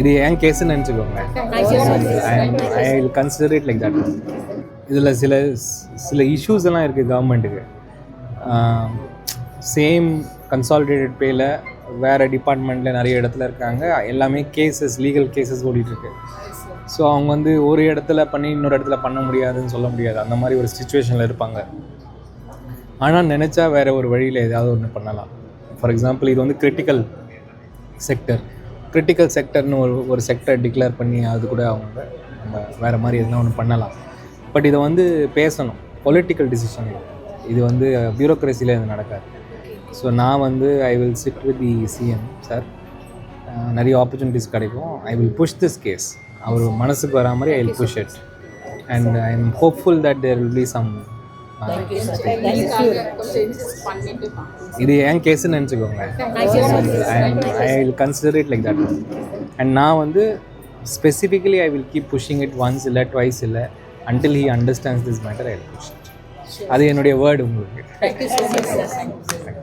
இது என் கேஸ்ன்னு நினச்சிக்கோங்க I will consider it like that இதில் சில சில இஷ்யூஸ் எல்லாம் இருக்குது கவர்மெண்ட்டுக்கு சேம் கன்சாலிடேட்டட் பேயில் வேறு டிபார்ட்மெண்ட்டில் நிறைய இடத்துல இருக்காங்க. எல்லாமே கேசஸ் லீகல் கேசஸ் ஓடிட்டுருக்கு ஸோ அவங்க வந்து ஒரு இடத்துல பண்ணி இன்னொரு இடத்துல பண்ண முடியாதுன்னு சொல்ல முடியாது. அந்த மாதிரி ஒரு சுச்சுவேஷனில் இருப்பாங்க. ஆனால் நினச்சா வேறு ஒரு வழியில் ஏதாவது ஒன்று பண்ணலாம். ஃபார் எக்ஸாம்பிள் இது வந்து கிரிட்டிக்கல் செக்டர் கிரிட்டிக்கல் செக்டர்னு ஒரு ஒரு செக்டர் டிக்ளேர் பண்ணி அது கூட அவங்க வேறு மாதிரி எதுனா ஒன்று பண்ணலாம். பட் இதை வந்து பேசணும். பொலிட்டிக்கல் டிசிஷன் இது. இது வந்து பியூரோக்ரஸியில் இது நடக்காது. ஸோ நான் வந்து I will sit with the CM sir நிறைய ஆப்பர்ச்சுனிட்டிஸ் கிடைக்கும். I will push this case அவர் மனசுக்கு வரா மாதிரி I will push it and I am hopeful that there will be some இது என் கேஸ்ன்னு நினச்சிக்கோங்க. I will consider it like that and நான் வந்து specifically I will keep pushing it once இல்லை ட்வைஸ் இல்லை until he understands this matter I will push அது என்னுடைய வேர்டு உங்களுக்கு.